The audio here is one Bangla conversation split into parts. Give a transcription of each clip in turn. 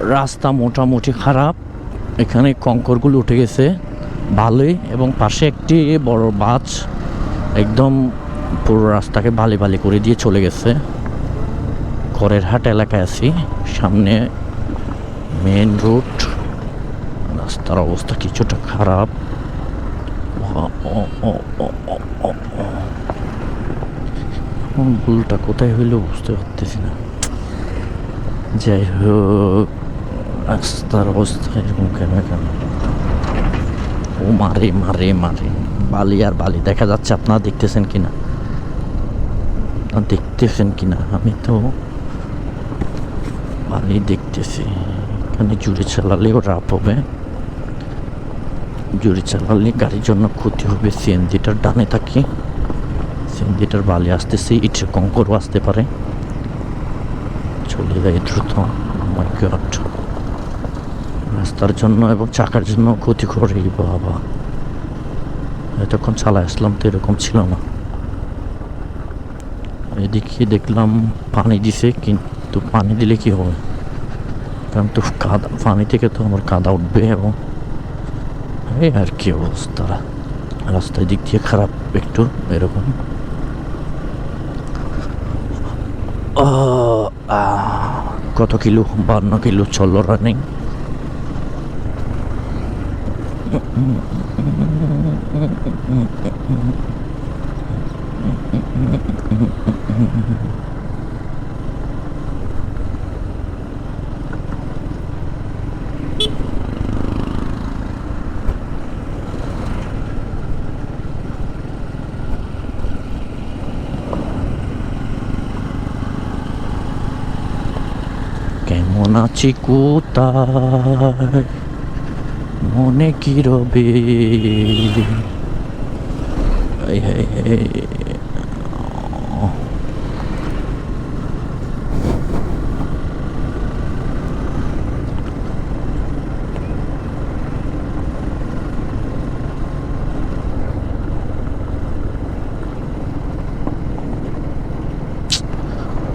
রাস্তা মোটামুটি খারাপ। এখানে কঙ্করগুলো উঠে গেছে ভালোই এবং পাশে একটি বড় বাস একদম পুরো রাস্তাকে বালি বালি করে দিয়ে চলে গেছে। খড়ের হাট এলাকায় আছি, সামনে মেন রোড রাস্তার অবস্থা কিছুটা খারাপ। ভুলটা কোথায় হইল বুঝতে পারতেছি না। যাই হোক। রাস্তার অবস্থা এরকম কেন কেন ও মারে মারে মারে বালি আর বালি দেখা যাচ্ছে আপনারা দেখতেছেন কিনা আপনারা দেখতেছেন কিনা আমি তো বালি দেখতেছি এখানে জুড়ে চালালেও রাপ হবে জুড়ে চালালে গাড়ির জন্য ক্ষতি হবে সিএনজিটার ডানে থাকি সিএনজিটার বালি আসতেছে ইটের কঙ্করও আসতে পারে চলে যায় দ্রুত মাই গড রাস্তার জন্য এবং চাকার জন্য ক্ষতি করে বাবা। এতক্ষণ চালা আসলাম তো এরকম ছিল না। এদিকে দেখলাম পানি দিছে, কিন্তু পানি দিলে কি হবে? কারণ তো কাদা, পানি থেকে তো আমার কাদা উঠবে এবং এই আর কি অবস্থা। রাস্তার দিক দিয়ে খারাপ একটু, এরকম। কত কিলো? বান্ন কিলো চলো রানিং কেমন আছি কোথায় মনে কি রবে?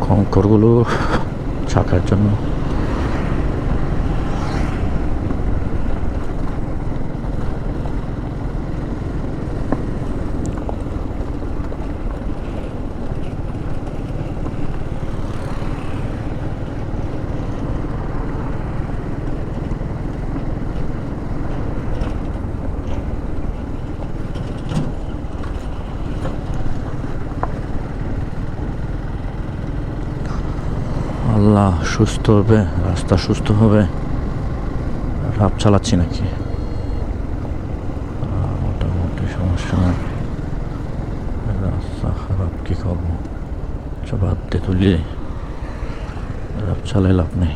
কঙ্করগুলো ছাকার জন্য আল্লাহ সুস্থ হবে, রাস্তা সুস্থ হবে। রাপ চালাচ্ছি নাকি? মোটামুটি সমস্যা নাই। রাস্তা খারাপ, কি করব? সব হাতে তুলি। রাপ চালাই লাভ নেই।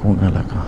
কোন এলাকা?